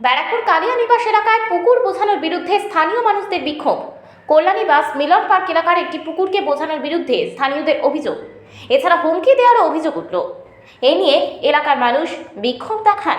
ব্যারাকপুর কালিয়ানিবাস এলাকায় পুকুর বোঝানোর বিরুদ্ধে স্থানীয় মানুষদের বিক্ষোভ। কল্যাণীবাস মিলন পার্ক এলাকার একটি পুকুরকে বোঝানোর বিরুদ্ধে স্থানীয়দের অভিযোগ। এছাড়া হুমকি দেওয়ারও অভিযোগ উঠল। এ নিয়ে এলাকার মানুষ বিক্ষোভ দেখান।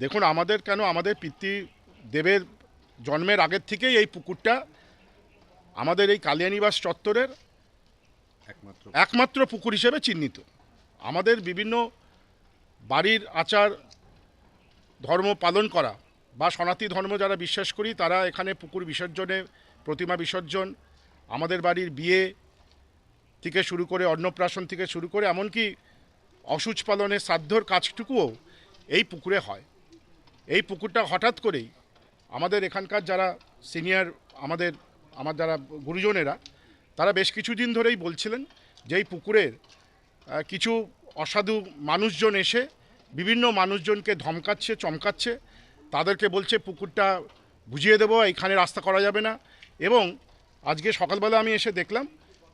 দেখুন আমাদের কেন আমাদের পিতৃদেবের জন্মের আগের থেকেই এই পুকুরটা আমাদের এই কালিয়ানিবাস চত্বরের একমাত্র একমাত্র পুকুর হিসেবে চিহ্নিত। আমাদের বিভিন্ন বাড়ির আচার, ধর্ম পালন করা বা সনাতী ধর্ম যারা বিশ্বাস করি, তারা এখানে পুকুর বিসর্জনে, প্রতিমা বিসর্জন, আমাদের বাড়ির বিয়ে থেকে শুরু করে, অন্নপ্রাশন থেকে শুরু করে, এমনকি অসুচ পালনের শ্রাদ্ধর কাজটুকুও এই পুকুরে হয়। এই পুকুরটা হঠাৎ করেই আমাদের এখানকার যারা সিনিয়র, আমাদের, আমার যারা গুরুজনেরা, তারা বেশ কিছুদিন ধরেই বলছিলেন যে এই পুকুরের কিছু অসাধু মানুষজন এসে, বিভিন্ন মানুষজনকে ধমকাচ্ছে, চমকাচ্ছে। তাদেরকে বলছে, পুকুরটা বুঝিয়ে দেবো, এখানে রাস্তা করা যাবে না। এবং আজকে সকালবেলা আমি এসে দেখলাম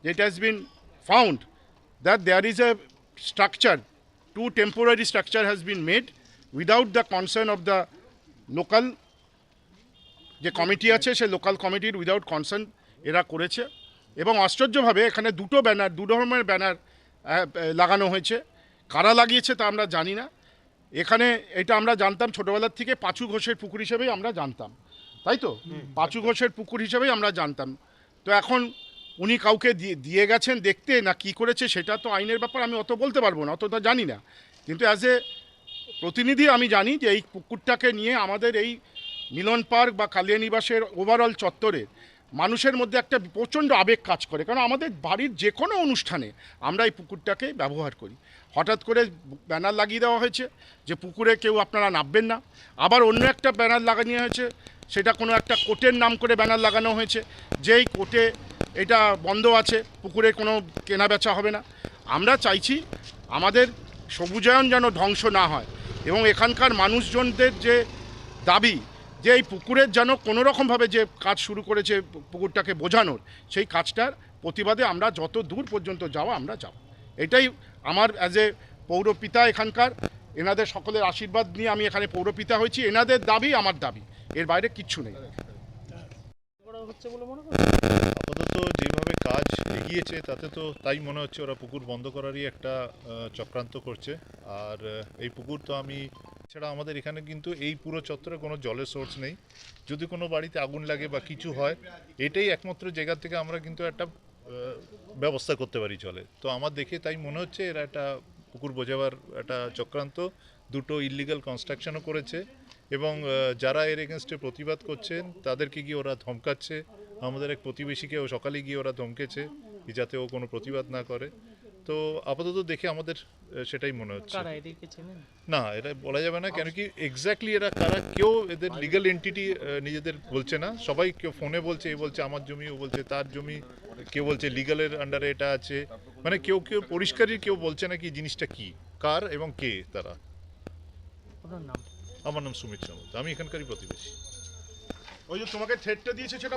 যে it has been found that there is a structure to temporary structure has been made without the concern of the local যে কমিটি আছে সে লোকাল কমিটির উইদাউট কনসার্ন এরা করেছে। এবং আশ্চর্যভাবে এখানে দুটো ব্যানার দু ধরনের ব্যানার লাগানো হয়েছে। কারা লাগিয়েছে তা আমরা জানি না। এখানে এটা আমরা জানতাম ছোটোবেলার থেকে পাঁচু ঘোষের পুকুর হিসেবেই আমরা জানতাম। তাই তো? পাঁচু ঘোষের পুকুর হিসেবেই আমরা জানতাম। তো এখন উনি কাউকে দিয়ে দিয়ে গেছেন দেখতে না কি করেছে সেটা তো আইনের ব্যাপার আমি অত বলতে পারব না অতটা জানি না। কিন্তু অ্যাজ এ প্রতিনিধি আমি জানি যে এই পুকুরটাকে নিয়ে আমাদের এই মিলন পার্ক বা কালিয়ানিবাসের ওভারঅল চত্বরের মানুষের মধ্যে একটা প্রচণ্ড আবেগ কাজ করে। কারণ আমাদের বাড়ির যে কোনো অনুষ্ঠানে আমরা এই পুকুরটাকে ব্যবহার করি। হঠাৎ করে ব্যানার লাগিয়ে দেওয়া হয়েছে যে পুকুরে কেউ আপনারা নামবেন না। আবার অন্য একটা ব্যানার লাগানো হয়েছে, সেটা কোনো একটা কোর্টের নাম করে ব্যানার লাগানো হয়েছে। যেই কোর্টে এটা বন্ধ আছে, পুকুরে কোনো কেনা বেচা হবে না। আমরা চাইছি আমাদের সবুজায়ন যেন ধ্বংস না হয় এবং এখানকার মানুষজনদের যে দাবি যে এই পুকুরের যেন কোনো রকমভাবে যে কাজ শুরু করেছে পুকুরটাকে বোঝানোর সেই কাজটার প্রতিবাদে আমরা যত দূর পর্যন্ত যাওয়া আমরা যাব এটাই আমার অ্যাজ এ পৌরপিতা এখানকার এনাদের সকলের আশীর্বাদ নিয়ে আমি এখানে পৌরপিতা হয়েছি এনাদের দাবি আমার দাবি এর বাইরে কিচ্ছু নেই। আপাতত যেভাবে কাজ এগিয়েছে তাতে তো তাই মনে হচ্ছে ওরা পুকুর বন্ধ করারই একটা চক্রান্ত করছে। আর এই পুকুর তো আমি ছাড়া আমাদের এখানে কিন্তু এই পুরো চত্বরে কোনো জলের সোর্স নেই। যদি কোনো বাড়িতে আগুন লাগে বা কিছু হয়, এটাই একমাত্র জায়গা থেকে আমরা কিন্তু একটা ব্যবস্থা করতে পারি জলে। তো আমার দেখে তাই মনে হচ্ছে এরা একটা পুকুর বোঝাবার একটা চক্রান্ত। দুটো ইলিগাল কনস্ট্রাকশনও করেছে এবং যারা এর এগেনস্টে প্রতিবাদ করছেন, তাদেরকে গিয়ে ওরা ধমকাচ্ছে। আমাদের এক প্রতিবেশীকেও সকালে গিয়ে ওরা ধমকেছে যাতে ও কোনো প্রতিবাদ না করে। তো আপাতত দেখে আমাদের সেটাই মনে হচ্ছে। না এটা বলা যাবে না কেন কি এক্স্যাক্টলি এরা কারা কেউ এদের লিগ্যাল এন্টিটি নিজেদের বলছে না। সবাই কেউ ফোনে বলছে এ বলছে আমার জমি ও বলছে তার জমি কেউ বলছে লিগালের আন্ডারে এটা আছে। মানে কেউ কেউ পরিষ্কারই কেউ বলছে না কি জিনিসটা কি কার এবং কে তারা। আমার নাম সুমিত সামন্ত আমি এখানকারই প্রতিবেশী। ওই যে তোমাকে থ্রেটটা দিয়েছে সেটা